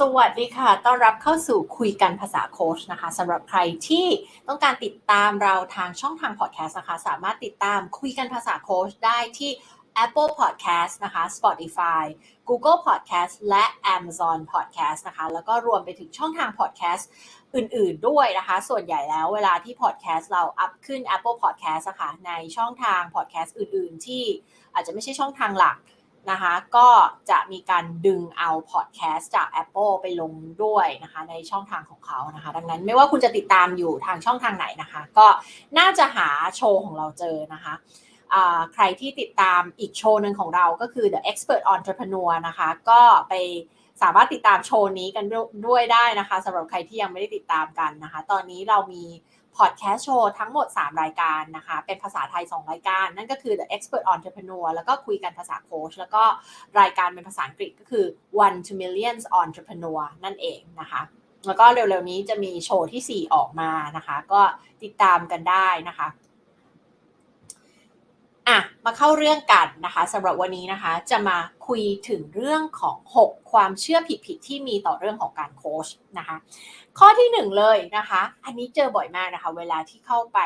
สวัสดีค่ะ ต้อนรับเข้าสู่คุยกันภาษาโค้ชนะคะสำหรับใครที่ต้องการติดตามเราทางช่องทางพอดแคสต์นะคะ สามารถติดตามคุยกันภาษาโค้ชได้ที่ Apple Podcast นะคะ Spotify Google Podcast และ Amazon Podcast นะคะ แล้วก็รวมไปถึงช่องทาง podcast อื่นๆด้วยนะคะ ส่วนใหญ่แล้วเวลาที่ podcast เราอัพขึ้น Apple Podcast นะคะในช่องทาง podcast อื่นๆ ที่อาจจะไม่ใช่ช่องทางหลัก นะคะ ก็จะมีการดึงเอาพอดแคสต์จาก Apple ไปลงด้วยนะคะ ในช่องทางของเขานะคะ ดังนั้นไม่ว่าคุณจะติดตามอยู่ทางช่องทางไหนนะคะ ก็น่าจะหาโชว์ของเราเจอนะคะใครที่ติดตามอีกโชว์หนึ่งของเราก็คือ The Expert Entrepreneur นะคะ ก็ไปสามารถติดตามโชว์นี้กันด้วยได้นะคะสำหรับใครที่ยังไม่ได้ติดตามกันนะคะ ตอนนี้เรามี พอดแคสต์โชว์ทั้งหมด 3 รายการนะคะ เป็นภาษาไทย 2 รายการ นั่นก็คือ The Expert Entrepreneur แล้วก็คุยกันภาษาโค้ชแล้วก็รายการเป็นภาษาอังกฤษก็คือ One to Millions Entrepreneur นั่นเองนะคะ แล้วก็เร็วๆนี้จะมีโชว์ที่ 4 ออกมานะคะ ก็ติดตามกันได้นะคะ อะมาเข้าเรื่องกันนะคะสำหรับวันนี้นะคะจะมาคุยถึงเรื่องของ 6 ความเชื่อผิดๆที่มีต่อเรื่องของการโค้ชนะคะข้อที่ 1 เลยนะคะ อันนี้เจอบ่อยมากนะคะ เวลาที่เข้าไป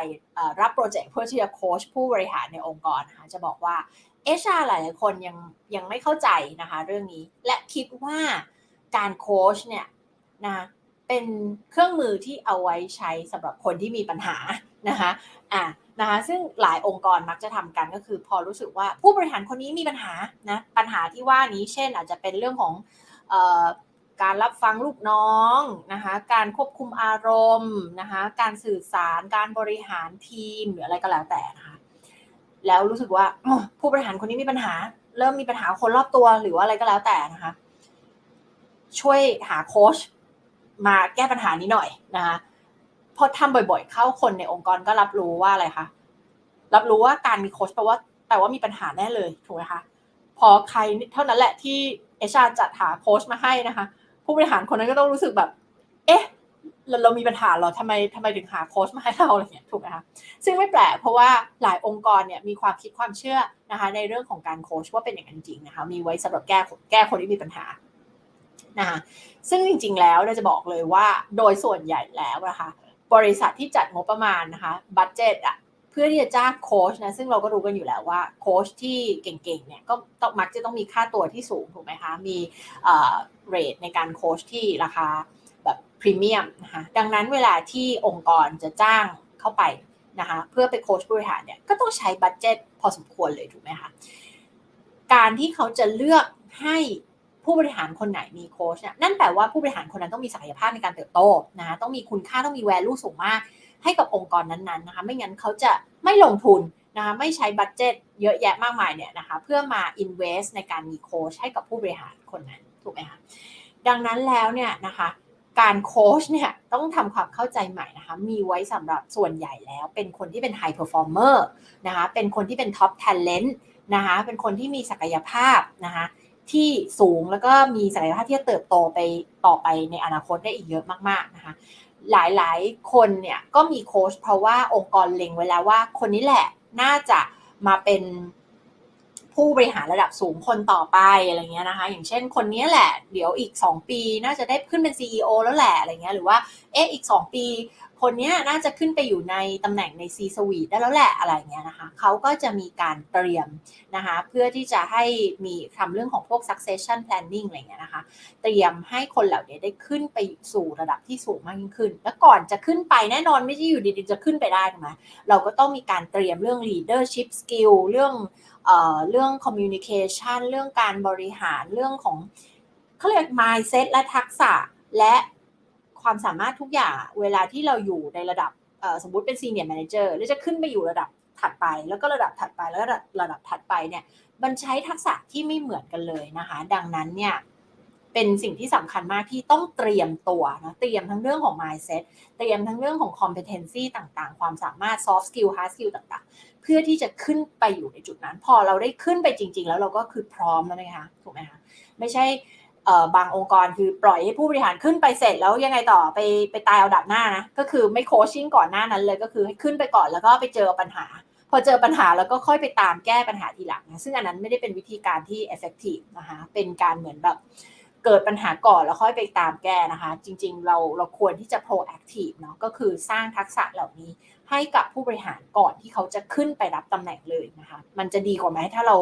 รับโปรเจกต์เพื่อที่จะโค้ชผู้บริหารในองค์กรนะคะจะบอกว่าเอชาหลายๆคนยังยังไม่เข้าใจนะคะเรื่องนี้และคิดว่าการโค้ชเนี่ยนะ เป็นเครื่องมือที่เอาไว้ใช้สำหรับคนที่มีปัญหานะคะอะนะคะซึ่งหลายองค์กรมักจะทำกันก็คือพอรู้สึกว่าผู้บริหารคนนี้มีปัญหานะปัญหาที่ว่านี้เช่นอาจจะเป็นเรื่องของออการรับฟังลูกน้องนะคะการควบคุมอารมณ์นะคะการสื่อสารการบริหารทีมหรืออะไรก็แล้วแต่นะคะแล้วรู้สึกว่าผู้บริหารคนนี้มีปัญหา เริ่มมีปัญหาคนรอบตัวหรือว่าอะไรก็แล้วแต่นะคะช่วยหาโค้ช มาแก้ปัญหานี้หน่อยนะคะพอทำบ่อยๆ เข้าคนในองค์กรก็รับรู้ว่าอะไรคะรับรู้ว่าการมีโค้ชแปลว่าแปลว่ามีปัญหาแน่เลยถูกไหมคะพอใครเท่านั้นแหละที่เอชาจัดหาโค้ชมาให้นะคะ ผู้บริหารคนนั้นก็ต้องรู้สึกแบบ เอ๊ะเราเรามีปัญหาเหรอทำไมทำไมถึงหาโค้ชมาให้เราอะไรเงี้ยถูกไหมคะซึ่งไม่แปลกเพราะว่าหลายองค์กรเนี่ยมีความคิดความเชื่อนะคะ ในเรื่องของการโค้ชว่าเป็นอย่างนั้นจริงนะคะ มีไว้สำหรับแก้แก้คนที่มีปัญหา นะคะซึ่งจริงๆแล้วเราจะบอกเลยว่าโดยส่วนใหญ่แล้วนะคะบริษัทที่จัดงบประมาณนะคะบัตเจตอะเพื่อที่จะจ้างโค้ชนะซึ่งเราก็รู้กันอยู่แล้วว่าโค้ชที่เก่งๆเนี่ยก็ต้องมักจะต้องมีค่าตัวที่สูงถูกไหมคะมีเรทในการโค้ชที่ราคาแบบพรีเมียมนะคะดังนั้นเวลาที่องค์กรจะจ้างเข้าไปนะคะเพื่อไปโค้ชบริหารเนี่ยก็ต้องใช้บัตเจตพอสมควรเลยถูกไหมคะการที่เขาจะเลือกให้ ผู้บริหารคนไหนมีโค้ชเนี่ยนั่นแปลว่าผู้บริหารคนนั้นต้องมีศักยภาพในการเติบโตนะคะต้องมีคุณค่าต้องมีแวลูสูงมากให้กับองค์กรนั้นๆนะคะไม่งั้นเขาจะไม่ลงทุนนะคะไม่ใช้บัตเจ็ตเยอะแยะมากมายเนี่ยนะคะเพื่อมา invest ในการมีโค้ชให้กับผู้บริหารคนนั้นถูกไหมคะดังนั้นแล้วเนี่ยนะคะการโค้ชเนี่ยต้องทำความเข้าใจใหม่นะคะมีไว้สำหรับส่วนใหญ่แล้ว เป็นคนที่เป็นไฮเพอร์ฟอร์เมอร์นะคะเป็นคนที่เป็นท็อปแทเลนต์นะคะเป็นคนที่มีศักยภาพนะคะ ที่สูงแล้วก็มีศักยภาพที่จะเติบโตไปต่อไปในอนาคตได้อีกเยอะมาก ๆ นะคะ หลายๆ คนเนี่ยก็มีโค้ชเพราะว่าองค์กรเล็งไว้แล้วว่าคนนี้แหละน่าจะมาเป็น ผู้บริหารระดับสูงคนต่อไปอะไรเงี้ยนะคะ อย่างเช่นคนนี้แหละ เดี๋ยวอีก 2 ปีน่าจะได้ขึ้นเป็น CEO แล้วแหละอะไรเงี้ยหรือว่าเอ๊ะอีก 2 ปี คนนี้น่าจะขึ้นไปอยู่ในตำแหน่งใน C suite ได้แล้วแหละอะไรเงี้ยนะคะเขาก็จะมีการเตรียมนะคะเพื่อที่จะให้มีทำเรื่องของพวก succession planning อะไรเงี้ยนะคะ เตรียมให้คนเหล่านี้ได้ขึ้นไปสู่ระดับที่สูงมากยิ่งขึ้น แล้วก่อนจะขึ้นไปแน่นอนไม่ใช่อยู่ดีๆจะขึ้นไปได้ถูกไหมเราก็ต้องมีการเตรียมเรื่อง leadership skill เรื่อง เรื่องคอมมิวนิเคชันเรื่องการบริหารเรื่องของเขาเรียก mindset และทักษะและความสามารถทุกอย่างเวลาที่เราอยู่ในระดับสมมุติเป็นซีเนียร์แมเนเจอร์แล้วจะขึ้นไปอยู่ระดับถัดไป แล้วก็ระดับถัดไปแล้วระระดับถัดไปเนี่ยมันใช้ทักษะที่ไม่เหมือนกันเลยนะคะ ดังนั้นเนี่ย เป็นสิ่งที่สำคัญมากที่ต้องเตรียมตัวนะเตรียมทั้งเรื่องของ mindset เตรียมทั้งเรื่องของ competency ต่างๆ ความสามารถ soft skill hard skill ต่างๆ เพื่อที่จะขึ้นไปอยู่ในจุดนั้น พอเราได้ขึ้นไปจริง ๆ แล้วเราก็คือพร้อมแล้วไหมคะถูกไหมคะไม่ใช่บางองค์กรคือปล่อยให้ผู้บริหารขึ้นไปเสร็จแล้วยังไงต่อไปไปตายเอาดับหน้านะก็คือไม่โคชชิ่งก่อนหน้านั้นเลยก็คือให้ขึ้นไปก่อนแล้วก็ไปเจอปัญหา พอเจอปัญหาแล้วก็ค่อยไปตามแก้ปัญหาทีหลังนะซึ่งอันนั้นไม่ได้เป็นวิธีการที่ effective นะคะเป็นการเหมือนแบบ เกิดปัญหาก่อนแล้วค่อยไปตามแก้นะคะ จริงๆ เราเราควรที่จะ proactive เนาะก็คือสร้างทักษะเหล่านี้ให้กับผู้บริหารก่อนที่เขาจะขึ้นไปรับตำแหน่งเลยนะคะ มันจะดีกว่าไหมถ้าเรา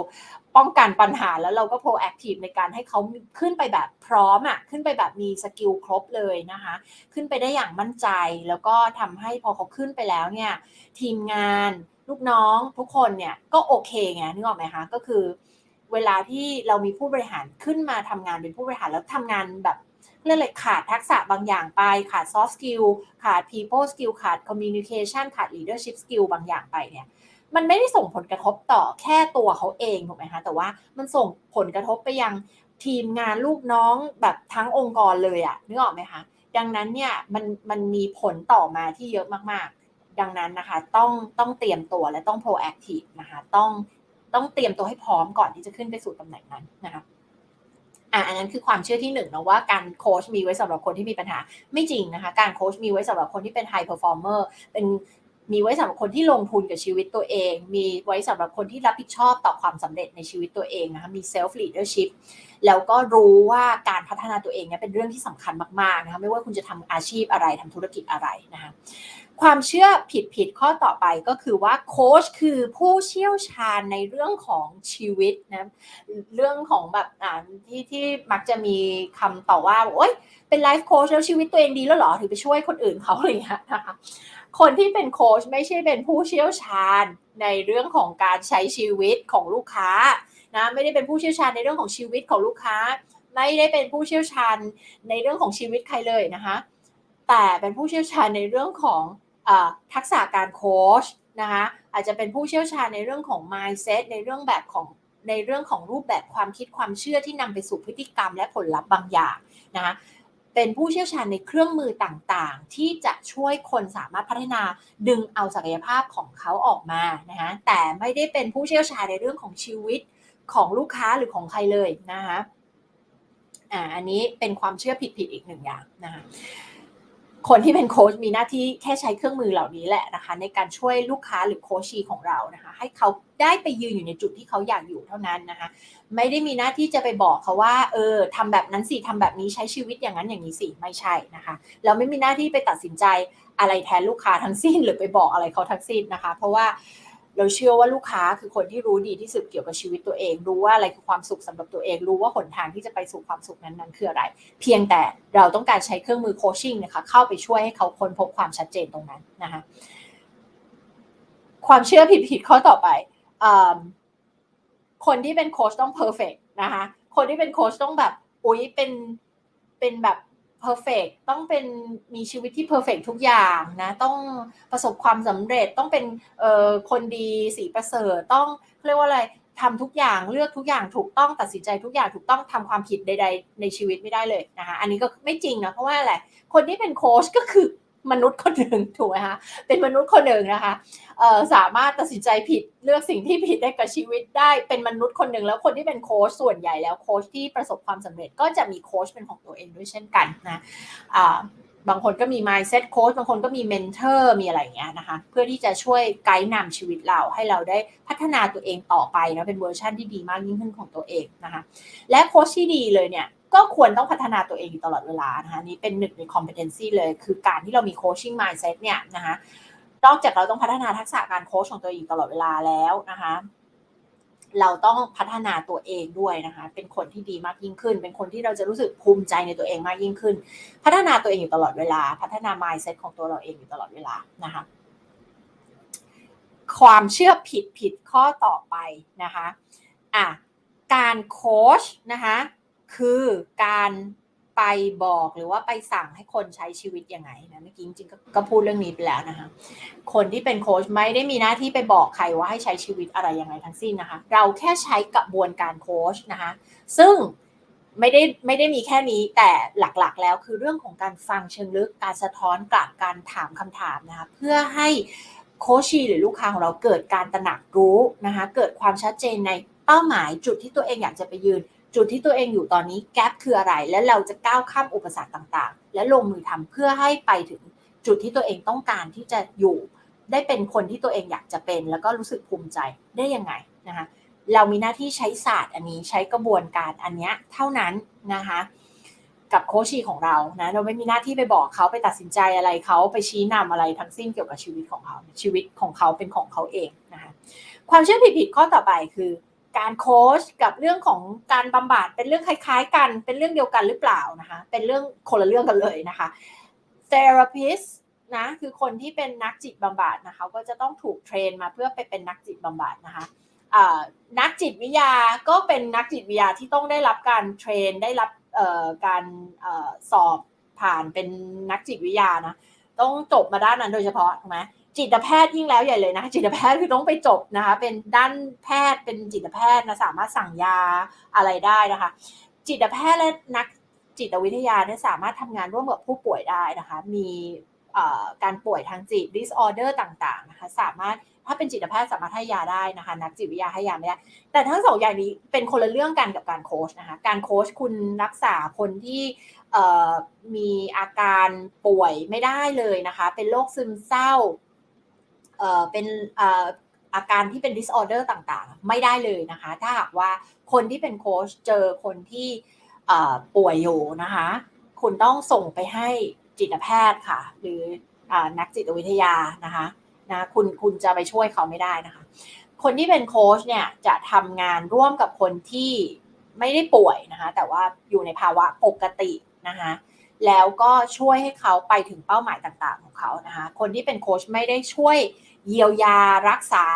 ป้องกันปัญหาแล้วเราก็ proactive ในการให้เขาขึ้นไปแบบพร้อมอะ่ะขึ้นไปแบบมีสกิลครบเลยนะคะ ขึ้นไปได้อย่างมั่นใจแล้วก็ทำให้พอเขาขึ้นไปแล้วเนี่ยทีมงานลูกน้องทุกคนเนี่ยก็โอเคไงนึกออกไหมคะก็คือ เวลาที่เรามีผู้บริหารขึ้นมาทำงานเป็นผู้บริหารแล้วทำงานแบบเรื่องอะไรขาดทักษะบางอย่างไป ขาด soft skill ขาด people skill ขาด communication ขาด leadership skill บางอย่างไปเนี่ยมันไม่ได้ส่งผลกระทบต่อแค่ตัวเขาเองถูกไหมคะแต่ว่ามันส่งผลกระทบไปยังทีมงานลูกน้องแบบทั้งองค์กรเลยอะนึกออกไหมคะดังนั้นเนี่ยมันมันมีผลต่อมาที่เยอะมากๆ ดังนั้นนะคะต้องต้องเตรียมตัวและต้อง proactive นะคะต้อง ต้องเตรียมตัวให้พร้อมก่อนที่จะขึ้นไปสู่ตำแหน่งนั้นนะคะอะอันนั้นคือความเชื่อที่หนึ่งนะว่าการโค้ชมีไว้สำหรับคนที่มีปัญหาไม่จริงนะคะ การโค้ชมีไว้สำหรับคนที่เป็นไฮเพอร์ฟอร์เมอร์เป็นมีไว้สำหรับคนที่ลงทุนกับชีวิตตัวเอง มีไว้สำหรับคนที่รับผิดชอบต่อความสำเร็จในชีวิตตัวเองนะคะ มีเซลฟ์ลีดเดอร์ชิพแล้วก็รู้ว่าการพัฒนาตัวเองเนี่ยเป็นเรื่องที่สำคัญมากๆนะคะ ไม่ว่าคุณจะทำอาชีพอะไรทำธุรกิจอะไรนะคะ ความเชื่อผิดผิดข้อต่อไปก็คือว่าโค้ชคือผู้เชี่ยวชาญในเรื่องของชีวิตนะเรื่องของแบบอ่าที่ที่มักจะมีคำต่อว่าโอ๊ยเป็นไลฟ์โค้ชแล้วชีวิตตัวเองดีแล้วหรอถึงไปช่วยคนอื่นเขาอะไรอย่างเงี้ยนะคะคนที่เป็นโค้ชไม่ใช่เป็นผู้เชี่ยวชาญในเรื่องของการใช้ชีวิตของลูกค้านะไม่ได้เป็นผู้เชี่ยวชาญในเรื่องของชีวิตของลูกค้า ไม่ได้เป็นผู้เชี่ยวชาญในเรื่องของชีวิตใครเลยนะคะแต่เป็นผู้เชี่ยวชาญในเรื่องของ ทักษะการโค้ชนะคะอาจจะเป็นผู้เชี่ยวชาญในเรื่องของ mindset ในเรื่องแบบของในเรื่องของรูปแบบความคิดความเชื่อที่นำไปสู่พฤติกรรมและผลลัพธ์บางอย่างนะคะเป็นผู้เชี่ยวชาญในเครื่องมือต่างๆ ที่จะช่วยคนสามารถพัฒนาดึงเอาศักยภาพของเขาออกมานะคะแต่ไม่ได้เป็นผู้เชี่ยวชาญในเรื่องของชีวิตของลูกค้าหรือของใครเลยนะคะอ่าอันนี้เป็นความเชื่อผิดๆอีกหนึ่งอย่างนะคะ คนที่เป็นโค้ชมีหน้าที่แค่ใช้เครื่องมือเหล่านี้แหละนะคะ ในการช่วยลูกค้าหรือโคชีของเรานะคะ ให้เขาได้ไปยืนอยู่ในจุดที่เขาอยากอยู่เท่านั้นนะคะ ไม่ได้มีหน้าที่จะไปบอกเขาว่า เออทำแบบนั้นสิทำแบบนี้ใช้ชีวิตอย่างนั้นอย่างนี้สิไม่ใช่นะคะ เราไม่มีหน้าที่ไปตัดสินใจอะไรแทนลูกค้าทั้งสิ้น หรือไปบอกอะไรเขาทั้งสิ้นนะคะ เพราะว่า เราเชื่อว่าลูกค้าคือคนที่รู้ดีที่สุดเกี่ยวกับชีวิตตัวเอง รู้ว่าอะไรคือความสุขสำหรับตัวเอง รู้ว่าหนทางที่จะไปสู่ความสุขนั้นๆ คืออะไร เพียงแต่เราต้องการใช้เครื่องมือโคชชิ่งนะคะ เข้าไปช่วยให้เขาค้นพบความชัดเจนตรงนั้นนะคะ ความเชื่อผิดๆข้อต่อไปคนที่เป็นโค้ชต้องเพอร์เฟกนะคะ คนที่เป็นโค้ชต้องแบบ อุ้ยเป็น เป็นแบบ เพอร์เฟกต้องเป็นมีชีวิตที่เพอร์เฟกทุกอย่างนะ ต้องประสบความสำเร็จต้องเป็นเอ่อคนดีสีประเสริฐต้องเรียกว่าอะไรทำทุกอย่างเลือกทุกอย่างถูกต้องตัดสินใจทุกอย่างถูกต้องทำความผิดใด ๆ ในชีวิตไม่ได้เลยนะคะอันนี้ก็ไม่จริงนะเพราะว่าอะไรคนที่เป็นโค้ชก็คือ มนุษย์คนหนึ่งถูกไหมคะเป็นมนุษย์คนหนึ่งนะคะสามารถตัดสินใจผิดเลือกสิ่งที่ผิดได้กับชีวิตได้เป็นมนุษย์คนหนึ่งแล้วคนที่เป็นโค้ชส่วนใหญ่แล้วโค้ชที่ประสบความสำเร็จก็จะมีโค้ชเป็นของตัวเองด้วยเช่นกันนะบางคนก็มี mindset coach บางคนก็มี mentor มีอะไรอย่างเงี้ยนะคะ เพื่อที่จะช่วยไกด์นำชีวิตเราให้เราได้พัฒนาตัวเองต่อไปนะเป็นเวอร์ชันที่ดีมากยิ่งขึ้นของตัวเองนะคะ และโค้ชที่ดีเลยเนี่ย ก็ควรต้องพัฒนาตัวเองอยู่ตลอดเวลานะคะนี่เป็นหนึ่งใน competency เลย คือการที่เรามี coaching mindset เนี่ยนะคะนอกจากเราต้องพัฒนาทักษะการโค้ชของตัวเองตลอดเวลาแล้วนะคะ เราต้องพัฒนาตัวเองด้วยนะคะ เป็นคนที่ดีมากยิ่งขึ้น เป็นคนที่เราจะรู้สึกภูมิใจในตัวเองมากยิ่งขึ้น พัฒนาตัวเองอยู่ตลอดเวลา พัฒนา mindset ของตัวเราเองอยู่ตลอดเวลานะคะ ความเชื่อผิดผิดข้อต่อไปนะคะอะการโค้ชนะคะ คือการไปบอกหรือว่าไปสั่งให้คนใช้ชีวิตยังไงนะเมื่อกี้จริงๆก็พูดเรื่องนี้ไปแล้วนะคะคนที่เป็นโค้ชไม่ได้มีหน้าที่ไปบอกใครว่าให้ใช้ชีวิตอะไรยังไงทั้งสิ้นนะคะ เราแค่ใช้กระบวนการโค้ชนะคะ ซึ่งไม่ได้ไม่ได้มีแค่นี้แต่หลักๆ แล้วคือเรื่องของการฟังเชิงลึกการสะท้อนกลับการถามคำถามนะคะเพื่อให้โคชีหรือลูกค้าของเราเกิดการตระหนักรู้นะคะเกิดความชัดเจนในเป้าหมายจุดที่ตัวเองอยากจะไปยืน จุดที่ตัวเองอยู่ตอนนี้แกลบคืออะไร และเราจะก้าวข้ามอุปสรรคต่างๆ และลงมือทำเพื่อให้ไปถึงจุดที่ตัวเองต้องการที่จะอยู่ ได้เป็นคนที่ตัวเองอยากจะเป็น แล้วก็รู้สึกภูมิใจได้ยังไงนะคะเรามีหน้าที่ใช้ศาสตร์อันนี้ใช้กระบวนการอันนี้เท่านั้นนะคะกับโคชชีของเรานะเราไม่มีหน้าที่ไปบอกเขาไปตัดสินใจอะไรเขาไปชี้นำอะไรทั้งสิ้นเกี่ยวกับชีวิตของเขาชีวิตของเขาเป็นของเขาเองนะคะความเชื่อผิดๆข้อต่อไปคือ การโค้ชกับเรื่องของการบำบัดเป็นเรื่องคล้าย ๆ กัน เป็นเรื่องเดียวกันหรือเปล่านะคะ เป็นเรื่องคนละเรื่องกันเลยนะคะ therapist นะคือคนที่เป็นนักจิตบำบัดนะคะก็จะต้องถูกเทรนมาเพื่อไปเป็นนักจิตบำบัดนะคะนักจิตวิทยาก็เป็นนักจิตวิทยาที่ต้องได้รับการเทรนได้รับการสอบผ่านเป็นนักจิตวิทยานะต้องจบมาด้านนั้นโดยเฉพาะถูกไหม จิตแพทย์ยิ่งแล้วใหญ่เลยนะ จิตแพทย์คือต้องไปจบนะคะ เป็นด้านแพทย์เป็นจิตแพทย์นะสามารถสั่งยาอะไรได้นะคะ จิตแพทย์และนักจิตวิทยาเนี่ยสามารถทำงานร่วมกับผู้ป่วยได้นะคะ มีการป่วยทางจิต disorder ต่างๆนะคะสามารถถ้าเป็นจิตแพทย์สามารถให้ยาได้นะคะ นักจิตวิทยาให้ยาไม่ได้แต่ทั้งสองอย่างนี้เป็นคนละเรื่องกันกับการโค้ชนะคะการโค้ชคุณรักษาคนที่มีอาการป่วยไม่ได้เลยนะคะ เป็นโรคซึมเศร้า เป็นอาการที่เป็น disorder ต่างๆ ไม่ได้เลยนะคะ ถ้าหากว่าคนที่เป็นโค้ชเจอคนที่ป่วยอยู่นะคะ คุณต้องส่งไปให้จิตแพทย์ค่ะ หรืออนักจิตวิทยานะคะนะคุณคุณจะไปช่วยเขาไม่ได้นะคะ คนที่เป็นโค้ชเนี่ยจะทำงานร่วมกับคนที่ไม่ได้ป่วยนะคะ แต่ว่าอยู่ในภาวะปกตินะคะแล้วก็ช่วยให้เขาไปถึงเป้าหมายต่างๆของเขานะคะ คนที่เป็นโค้ชไม่ได้ช่วย เยียวยารักษา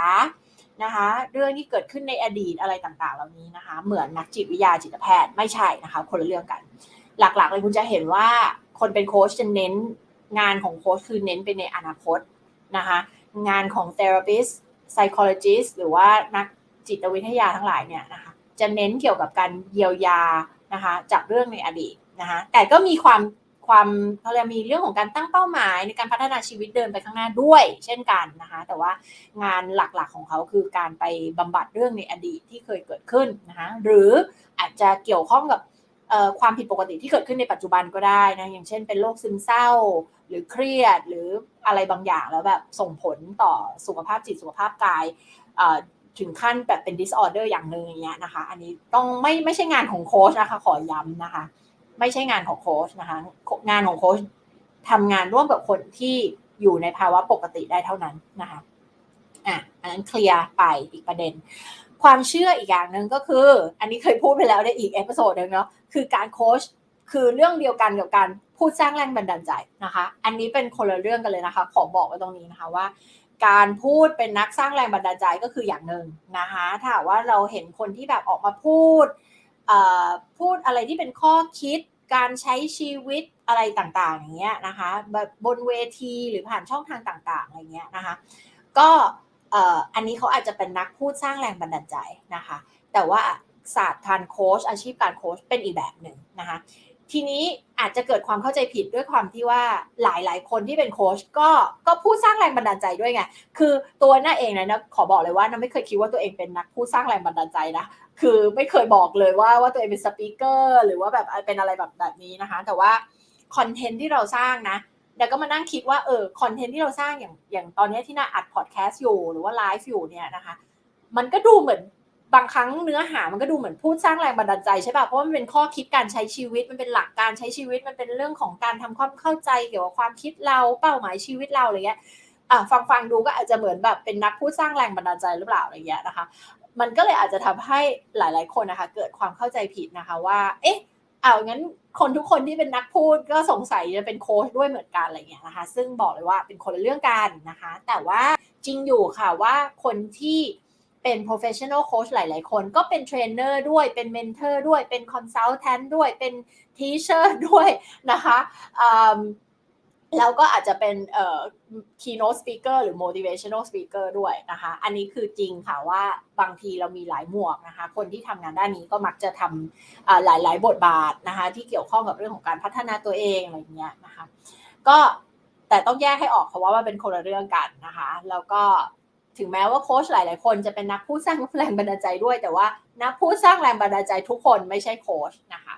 นะคะเรื่องที่เกิดขึ้นในอดีตอะไรต่างๆ เหล่านี้นะคะ เหมือนนักจิตวิทยาจิตแพทย์ไม่ใช่นะคะคนละเรื่องกัน หลักๆเลยคุณจะเห็นว่าคนเป็นโค้ชจะเน้นงานของโค้ชคือเน้นไปในอนาคตนะคะงานของ therapist psychologist หรือว่านักจิตวิทยาทั้งหลายเนี่ยนะคะจะเน้นเกี่ยวกับการเยียวยานะคะจากเรื่องในอดีตนะคะแต่ก็มีความ ความเขาเรียกมีเรื่องของการตั้งเป้าหมายในการพัฒนาชีวิตเดินไปข้างหน้าด้วย เช่นกันนะคะ แต่ว่างานหลักๆของเขาคือการไปบำบัดเรื่องในอดีตที่เคยเกิดขึ้นนะคะหรืออาจจะเกี่ยวข้องกับความผิดปกติที่เกิดขึ้นในปัจจุบันก็ได้นะอย่างเช่นเป็นโรคซึมเศร้า หรือเครียดหรืออะไรบางอย่างแล้วแบบส่งผลต่อสุขภาพจิตสุขภาพกายถึงขั้นแบบเป็น disorder อย่างหนึ่งอย่างเงี้ยนะคะ อันนี้ต้องไม่ไม่ใช่งานของโค้ชนะคะขอย้ำนะคะ ไม่ใช่งานของโค้ชนะคะ งานของโค้ชทำงานร่วมกับคนที่อยู่ในภาวะปกติได้เท่านั้นนะคะอะอันนั้นเคลียร์ไปอีกประเด็น ความเชื่ออีกอย่างหนึ่งก็คือ อันนี้เคยพูดไปแล้วในอีกเอพิโซดหนึ่งเนาะคือการโค้ชคือเรื่องเดียวกันกับการพูดสร้างแรงบันดาลใจนะคะ อันนี้เป็นคนละเรื่องกันเลยนะคะ ขอบอกไว้ตรงนี้นะคะว่า การพูดเป็นนักสร้างแรงบันดาลใจก็คืออย่างหนึ่งนะคะ ถ้าว่าเราเห็นคนที่แบบออกมาพูด พูดอะไรที่เป็นข้อคิดการใช้ชีวิตอะไรต่างๆ อย่างเงี้ยนะคะแบบบนเวทีหรือผ่านช่องทางต่างๆอะไรเงี้ยนะคะ ก็อันนี้เขาอาจจะเป็นนักพูดสร้างแรงบันดาลใจนะคะ แต่ว่าศาสตร์การโค้ชอาชีพการโค้ชเป็นอีกแบบหนึ่งนะคะ ทีนี้อาจจะเกิดความเข้าใจผิดด้วยความที่ว่าหลายๆ คนที่เป็นโค้ชก็ก็พูดสร้างแรงบันดาลใจด้วยไงคือตัวน้าเองนะนะขอบอกเลยว่าน้าไม่เคยคิดว่าตัวเองเป็นนักพูดสร้างแรงบันดาลใจนะ คือไม่เคยบอกเลยว่าว่าตัวเองเป็นสปีกเกอร์หรือว่าแบบเป็นอะไรแบบแบบนี้นะคะ แต่ว่าคอนเทนต์ที่เราสร้างนะเดี๋ยวก็มานั่งคิดว่าเออคอนเทนต์ที่เราสร้างอย่างอย่างตอนนี้ที่น่าอัดพอดแคสต์อยู่หรือว่าไลฟ์อยู่เนี่ยนะคะ มันก็ดูเหมือนบางครั้งเนื้อหามันก็ดูเหมือนพูดสร้างแรงบันดาลใจใช่ป่ะเพราะมันเป็นข้อคิดการใช้ชีวิตมันเป็นหลักการใช้ชีวิตมันเป็นเรื่องของการทำความเข้าใจเกี่ยวกับความคิดเราเป้าหมายชีวิตเราอะไรเงี้ยอะฟังฟังดูก็อาจจะเหมือนแบบเป็นนักพูดสร้างแรงบันดาลใจหรือเปล่าอะไรเงี้ยนะคะ มันก็เลยอาจจะทำให้หลาย ๆ คนนะคะ เกิดความเข้าใจผิดนะคะว่า เอ๊ะเอางั้นคนทุกคนที่เป็นนักพูดก็สงสัยจะเป็นโค้ชด้วยเหมือนกันอะไรเงี้ยนะคะ ซึ่งบอกเลยว่าเป็นคนละเรื่องกันนะคะ แต่ว่าจริงอยู่ค่ะว่าคนที่เป็น professional coach หลาย ๆ คนก็เป็นเทรนเนอร์ด้วย เป็นเมนเทอร์ด้วย เป็น consultant ด้วย เป็น teacher ด้วยนะคะ แล้วก็อาจจะเป็นเอ่อ keynote speaker หรือ motivational speaker ด้วยนะคะ อันนี้คือจริงค่ะว่าบางทีเรามีหลายหมวกนะคะ คนที่ทำงานด้านนี้ก็มักจะทำหลายหลายบทบาทนะคะ ที่เกี่ยวข้องกับเรื่องของการพัฒนาตัวเองอะไรเงี้ยนะคะ ก็แต่ต้องแยกให้ออกเพราะว่ามันเป็นคนละเรื่องกันนะคะ แล้วก็ถึงแม้ว่าโค้ชหลาย ๆ คนจะเป็นนักพูดสร้างแรงบันดาลใจด้วย แต่ว่านักพูดสร้างแรงบันดาลใจทุกคนไม่ใช่โค้ชนะคะ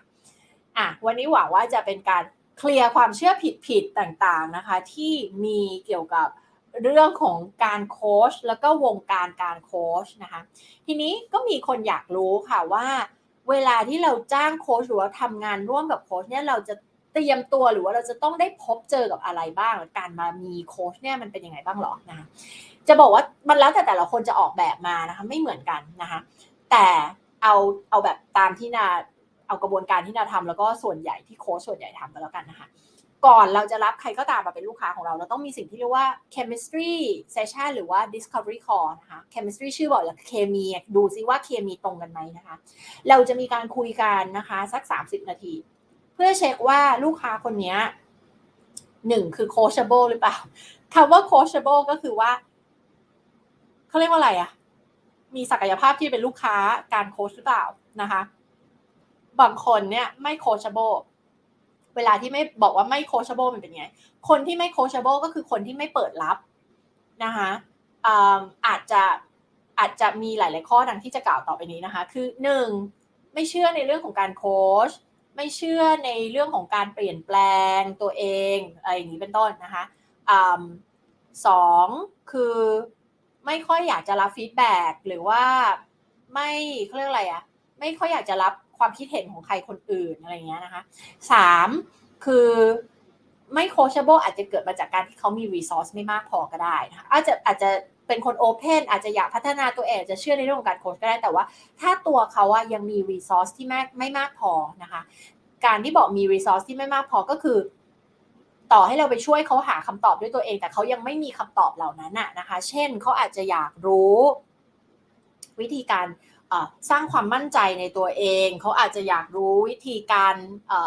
อะวันนี้หวังว่าจะเป็นการ เคลียร์ความเชื่อผิดๆต่างๆนะคะ ที่มีเกี่ยวกับเรื่องของการโค้ชแล้วก็วงการการโค้ชนะคะ ทีนี้ก็มีคนอยากรู้ค่ะว่า เวลาที่เราจ้างโค้ชหรือว่าทำงานร่วมกับโค้ชเนี่ยเราจะเตรียมตัวหรือว่าเราจะต้องได้พบเจอกับอะไรบ้าง การมามีโค้ชเนี่ยมันเป็นยังไงบ้างหรอนะคะจะบอกว่ามันแล้วแต่แต่ละคนจะออกแบบมานะคะ ไม่เหมือนกันนะคะ แต่เอาเอาแบบตามที่นา เอากระบวนการที่นาทำแล้วก็ส่วนใหญ่ที่โค้ชส่วนใหญ่ทำกันแล้วกันนะคะก่อนเราจะรับใครก็ตามมาเป็นลูกค้าของเรา เราต้องมีสิ่งที่เรียกว่า chemistry session หรือว่า discovery call นะคะ chemistry ชื่อบอกแล้วเคมีดูซิว่าเคมีตรงกันไหมนะคะ เราจะมีการคุยกันนะคะ สัก 30 นาที เพื่อเช็คว่าลูกค้าคนนี้หนึ่งคือ coachable หรือเปล่าคำว่า coachable ก็คือว่าเขาเรียกว่าอะไรอะมีศักยภาพที่เป็นลูกค้าการโค้ชหรือเปล่านะคะ บางคนเนี่ยไม่ coachable เวลาที่ไม่บอกว่าไม่ coachable มันเป็นไง คนที่ไม่ coachable ก็คือคนที่ไม่เปิดรับนะคะอาจจะอาจจะมีหลาย ๆ ข้อดังที่จะกล่าวต่อไปนี้นะคะ คือหนึ่งไม่เชื่อในเรื่องของการโคชไม่เชื่อในเรื่องของการเปลี่ยนแปลงตัวเองอะไรอย่างนี้เป็นต้นนะคะสองคือไม่ค่อยอยากจะรับฟีดแบ็กหรือว่าไม่เขาเรียกอะไรอะไม่ค่อยอยากจะรับ ความคิดเห็นของใครคนอื่นอะไรเงี้ยนะคะสามคือไม่โคชเบิลอาจจะเกิดมาจากการที่เขามีรีซอสไม่มากพอก็ได้นะคะอาจจะอาจจะเป็นคนโอเพนอาจจะอยากพัฒนาตัวเองจะเชื่อในเรื่องของการโค้ชก็ได้แต่ว่า ถ้าตัวเขาอะยังมีรีซอสที่ไม่ไม่มากพอนะคะ การที่บอกมีรีซอสที่ไม่มากพอก็คือ ต่อให้เราไปช่วยเขาหาคำตอบด้วยตัวเอง แต่เขายังไม่มีคำตอบเหล่านั้นอะนะคะ เช่นเขาอาจจะอยากรู้ วิธีการ สร้างความมั่นใจในตัวเอง เขาอาจจะอยากรู้วิธีการ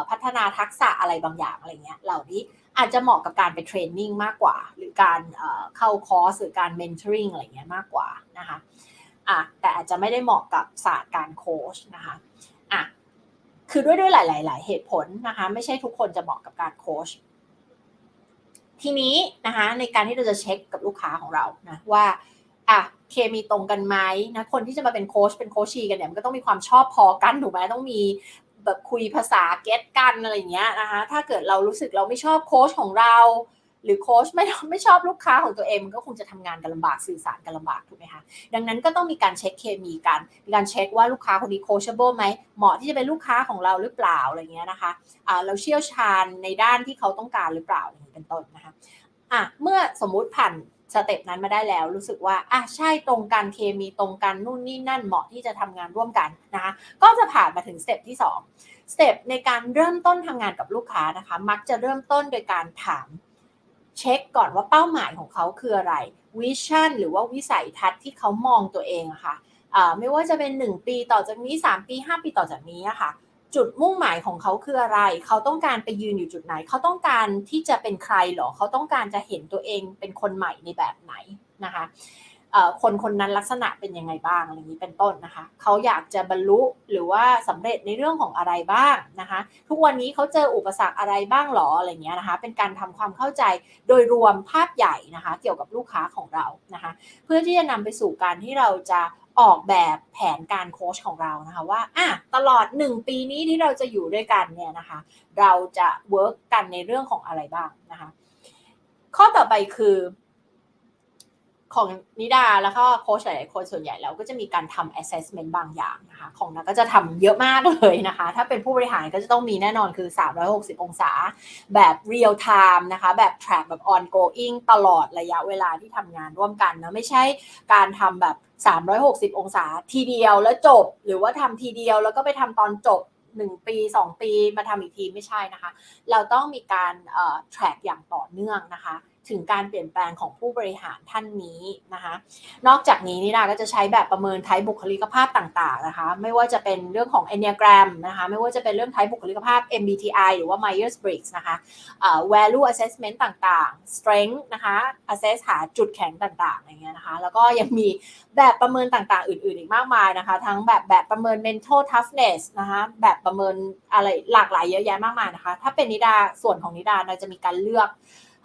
พัฒนาทักษะอะไรบางอย่างอะไรเงี้ยเหล่านี้อาจจะเหมาะกับการไปเทรนนิ่งมากกว่า หรือการเข้าคอร์สหรือการเมนทอริงอะไรเงี้ยมากกว่านะคะอะแต่อาจจะไม่ได้เหมาะกับศาสตร์การโค้ชนะคะอะคือด้วยด้วยหลาย ๆ เหตุผลนะคะไม่ใช่ทุกคนจะเหมาะกับการโค้ชทีนี้นะคะในการที่เราจะเช็คกับลูกค้าของเรานะว่า อะเคมีตรงกันไหมนะคนที่จะมาเป็นโค้ชเป็นโคชีกันเนี่ยมันก็ต้องมีความชอบพอกันถูกไหมต้องมีแบบคุยภาษาเก็ตกันอะไรเงี้ยนะคะถ้าเกิดเรารู้สึกเราไม่ชอบโค้ชของเรา หรือโค้ชไม่ไม่ชอบลูกค้าของตัวเองมันก็คงจะทำงานกันลำบากสื่อสารกันลำบากถูกไหมคะดังนั้นก็ต้องมีการเช็คเคมีกันมีการเช็คว่าลูกค้าคนนี้โคชเบิลไหมเหมาะที่จะเป็นลูกค้าของเราหรือเปล่าอะไรเงี้ยนะคะะเราเชี่ยวชาญในด้านที่เขาต้องการหรือเปล่าอย่างนี้เป็นต้นนะคะอะเมื่อสมมุติผ่าน สเต็ปนั้นมาได้แล้ว รู้สึกว่าอะใช่ตรงกันเคมีตรงกันนู่นนี่นั่นเหมาะที่จะทำงานร่วมกันนะคะก็จะผ่านมาถึงสเต็ปที่2สเต็ปในการเริ่มต้นทำงานกับลูกค้านะคะ มักจะเริ่มต้นโดยการถามเช็คก่อนว่าเป้าหมายของเขาคืออะไรวิชั่นหรือว่าวิสัยทัศน์ที่เขามองตัวเองอะคะ่ะไม่ว่าจะเป็น 1 ปีต่อจากนี้ 3 ปี 5 ปีต่อจากนี้อะคะ่ะ จุดมุ่งหมายของเขาคืออะไร เขาต้องการไปยืนอยู่จุดไหน เขาต้องการที่จะเป็นใครหรอ เขาต้องการจะเห็นตัวเองเป็นคนใหม่ในแบบไหนนะคะคนคนนั้นลักษณะเป็นยังไงบ้างอะไรนี้เป็นต้นนะคะ เขาอยากจะบรรลุหรือว่าสำเร็จในเรื่องของอะไรบ้างนะคะ ทุกวันนี้เขาเจออุปสรรคอะไรบ้างหรออะไรเงี้ยนะคะ เป็นการทำความเข้าใจโดยรวมภาพใหญ่นะคะ เกี่ยวกับลูกค้าของเรานะคะ เพื่อที่จะนำไปสู่การที่เราจะ ออกแบบแผนการโค้ชของเรานะคะว่าอะตลอด 1 ปีนี้ที่เราจะอยู่ด้วยกันเนี่ยนะคะ เราจะเวิร์กกันในเรื่องของอะไรบ้างนะคะ ข้อต่อไปคือ ของนิดาแล้วก็โค้ชหลายๆคนส่วนใหญ่แล้วก็จะมีการทำ assessment บางอย่างนะคะของนักก็จะทำเยอะมากเลยนะคะ ถ้าเป็นผู้บริหารก็จะต้องมีแน่นอนคือ 360 องศา แบบ real time นะคะ แบบ track แบบ ongoing ตลอดระยะเวลาที่ทำงานร่วมกันนะไม่ใช่การทำแบบ 360 องศาทีเดียวแล้วจบ หรือว่าทำทีเดียวแล้วก็ไปทำตอนจบ1ปี2ปีมาทำอีกทีไม่ใช่นะคะ เราต้องมีการ track อย่างต่อเนื่องนะคะ ถึงการเปลี่ยนแปลงของผู้บริหารท่านนี้นะคะ นอกจากนี้นี่นะก็จะใช้แบบประเมินไทป์บุคลิกภาพต่างๆนะคะ ไม่ว่าจะเป็นเรื่องของ Enneagram นะคะ ไม่ว่าจะเป็นเรื่องไทป์บุคลิกภาพ MBTI หรือว่า Myers-Briggs นะคะ value assessment ต่างๆ strength นะคะ assess หาจุดแข็งต่างๆอย่างเงี้ยนะคะ แล้วก็ยังมีแบบประเมินต่างๆ อื่นๆ อีกมากมายนะคะ ทั้งแบบแบบประเมิน mental toughness นะคะ แบบประเมินอะไรหลากหลายเยอะแยะมากมายนะคะ ถ้าเป็นนิดาส่วนของนิดาเราจะมีการเลือก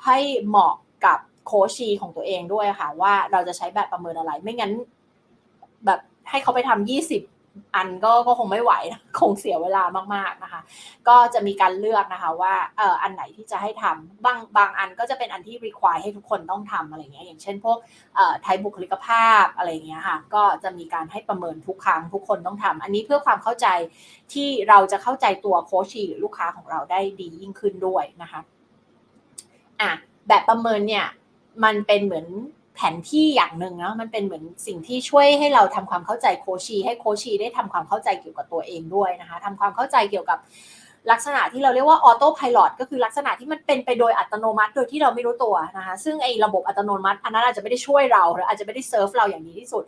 ให้เหมาะกับโคชีของตัวเองด้วยค่ะ ว่าเราจะใช้แบบประเมินอะไร ไม่งั้น แบบให้เขาไปทำยี่สิบอันก็ก็คงไม่ไหวนะคงเสียเวลามากๆนะคะ ก็จะมีการเลือกนะคะว่าเอออันไหนที่จะให้ทำบางบางอันก็จะเป็นอันที่ require ให้ทุกคนต้องทำอะไรเงี้ยอย่างเช่นพวกเอ่อไทยบุคลิกภาพอะไรเงี้ยค่ะก็จะมีการให้ประเมินทุกครั้งทุกคนต้องทำอันนี้เพื่อความเข้าใจที่เราจะเข้าใจตัวโคชชีหรือลูกค้าของเราได้ดียิ่งขึ้นด้วยนะคะ อะแบบประเมินเนี่ยมันเป็นเหมือนแผนที่อย่างหนึ่งเนาะมันเป็นเหมือนสิ่งที่ช่วยให้เราทำความเข้าใจโคชี ให้โคชีได้ทำความเข้าใจเกี่ยวกับตัวเองด้วยนะคะทำความเข้าใจเกี่ยวกับลักษณะที่เราเรียกว่าออโต้พายロก็คือลักษณะที่มันเป็นไปโดยอัตโนมัติ โดยที่เราไม่รู้ตัวนะคะซึ่งไอ้ระบบอัตโนมัติ อันนั้นอาจจะไม่ได้ช่วยเราหรืออาจจะไม่ได้เซิร์ฟเราอย่างดีที่สุด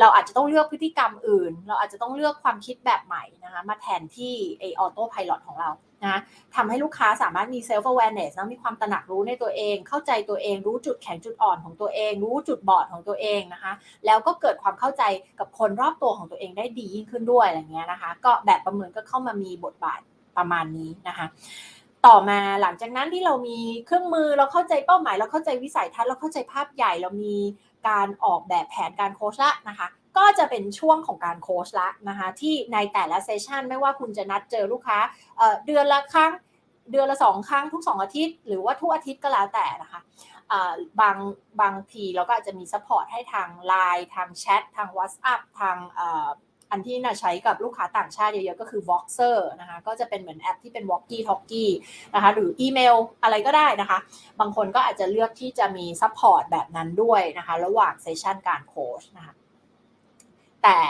เราอาจจะต้องเลือกพฤติกรรมอื่น เราอาจจะต้องเลือกความคิดแบบใหม่นะคะมาแทนที่ไอออโต้พายロของเรา นะทำให้ลูกค้าสามารถมีเซลฟ์ awareness นะมีความตระหนักรู้ในตัวเอง เข้าใจตัวเอง รู้จุดแข็งจุดอ่อนของตัวเอง รู้จุดบอดของตัวเองนะคะ แล้วก็เกิดความเข้าใจกับคนรอบตัวของตัวเองได้ดียิ่งขึ้นด้วยอะไรเงี้ยนะคะ ก็แบบประเมินก็เข้ามามีบทบาทประมาณนี้นะคะต่อมาหลังจากนั้นที่เรามีเครื่องมือเราเข้าใจเป้าหมาย เราเข้าใจวิสัยทัศน์เราเข้าใจภาพใหญ่เรามีการออกแบบแผนการโค้ชละนะคะ ก็จะเป็นช่วงของการโค้ชละนะคะที่ในแต่ละเซสชันไม่ว่าคุณจะนัดเจอลูกค้าเดือนละครั้งเดือนละสองครั้งทุกสองอาทิตย์ หรือว่าทุกอาทิตย์ก็แล้วแต่นะคะบางบางทีเราก็อาจจะมีซัพพอร์ตให้ทาง Line ทางแชททาง WhatsApp ทางอันที่น่าใช้กับลูกค้าต่างชาติเยอะๆก็คือ Voxer นะคะก็จะเป็นเหมือนแอปที่เป็น Walkie Talkie นะคะหรืออีเมลอะไรก็ได้นะคะ บางคนก็อาจจะเลือกที่จะมีซัพพอร์ตแบบนั้นด้วยนะคะ ระหว่างเซสชันการโค้ชนะคะ แต่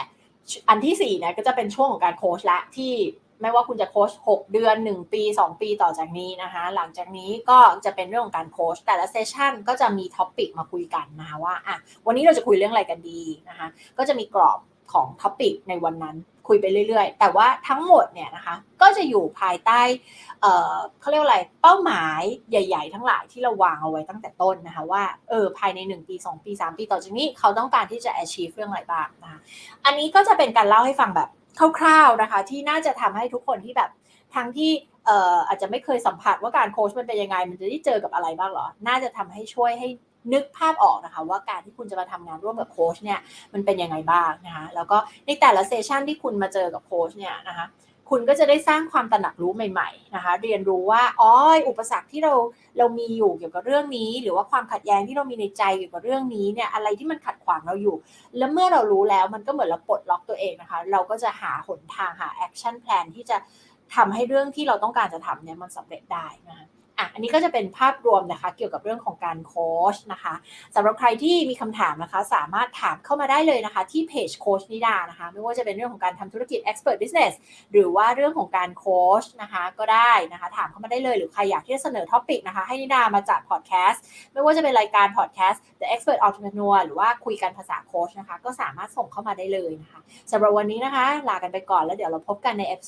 อันที่ 4 เนี่ยก็จะเป็นช่วงของการโค้ชละที่ไม่ว่าคุณจะโค้ช6 เดือน 1 ปี 2 ปีต่อจากนี้นะคะ หลังจากนี้ก็จะเป็นเรื่องของการโค้ชแต่ละเซสชันก็จะมีท็อปิกมาคุยกันนะคะว่าอะวันนี้เราจะคุยเรื่องอะไรกันดีนะคะ ก็จะมีกรอบของท็อปิกในวันนั้น คุยไปเรื่อยๆ แต่ว่าทั้งหมดเนี่ยนะคะก็จะอยู่ภายใต้เขาเรียกอะไรเป้าหมายใหญ่ ๆ ทั้งหลายที่เราวางเอาไว้ตั้งแต่ต้นนะคะว่าเออภายใน 1 ปี 2 ปี 3 ปีต่อจากนี้เขาต้องการที่จะ achieve เรื่องอะไรบ้างนะคะอันนี้ก็จะเป็นการเล่าให้ฟังแบบคร่าวๆนะคะ ที่น่าจะทำให้ทุกคนที่แบบทั้งที่อาจจะไม่เคยสัมผัสว่าการโค้ชมันเป็นยังไง มันจะได้เจอกับอะไรบ้างหรอ น่าจะทำให้ช่วยให้ นึกภาพออกนะคะ ว่าการที่คุณจะมาทำงานร่วมกับโค้ชเนี่ยมันเป็นยังไงบ้างนะคะแล้วก็ในแต่ละเซสชันที่คุณมาเจอกับโค้ชเนี่ยนะคะคุณก็จะได้สร้างความตระหนักรู้ใหม่ๆนะคะเรียนรู้ว่าอ๋ออุปสรรคที่เราเรามีอยู่เกี่ยวกับเรื่องนี้ หรือว่าความขัดแย้งที่เรามีในใจเกี่ยวกับเรื่องนี้เนี่ยอะไรที่มันขัดขวางเราอยู่ แล้วเมื่อเรารู้แล้วมันก็เหมือนเราปลดล็อกตัวเองนะคะเราก็จะหาหนทางหาแอคชั่นแพลนที่จะทำให้เรื่องที่เราต้องการจะทำเนี่ยมันสำเร็จได้นะคะ อะอันนี้ก็จะเป็นภาพรวมนะคะ เกี่ยวกับเรื่องของการโค้ชนะคะสำหรับใครที่มีคำถามนะคะ สามารถถามเข้ามาได้เลยนะคะ ที่เพจโค้ชนิดานะคะ ไม่ว่าจะเป็นเรื่องของการทำธุรกิจ Expert Business หรือว่าเรื่องของการโค้ชนะคะก็ได้นะคะ ถามเข้ามาได้เลยหรือใครอยากที่จะเสนอท็อปิกนะคะ ให้นิดามาจัดพอดแคสต์ไม่ว่าจะเป็นรายการพอดแคสต์ The Expert Entrepreneur หรือว่าคุยกันภาษาโค้ชนะคะ ก็สามารถส่งเข้ามาได้เลยนะคะสำหรับวันนี้นะคะ ลากันไปก่อนแล้วเดี๋ยวเราพบกันใน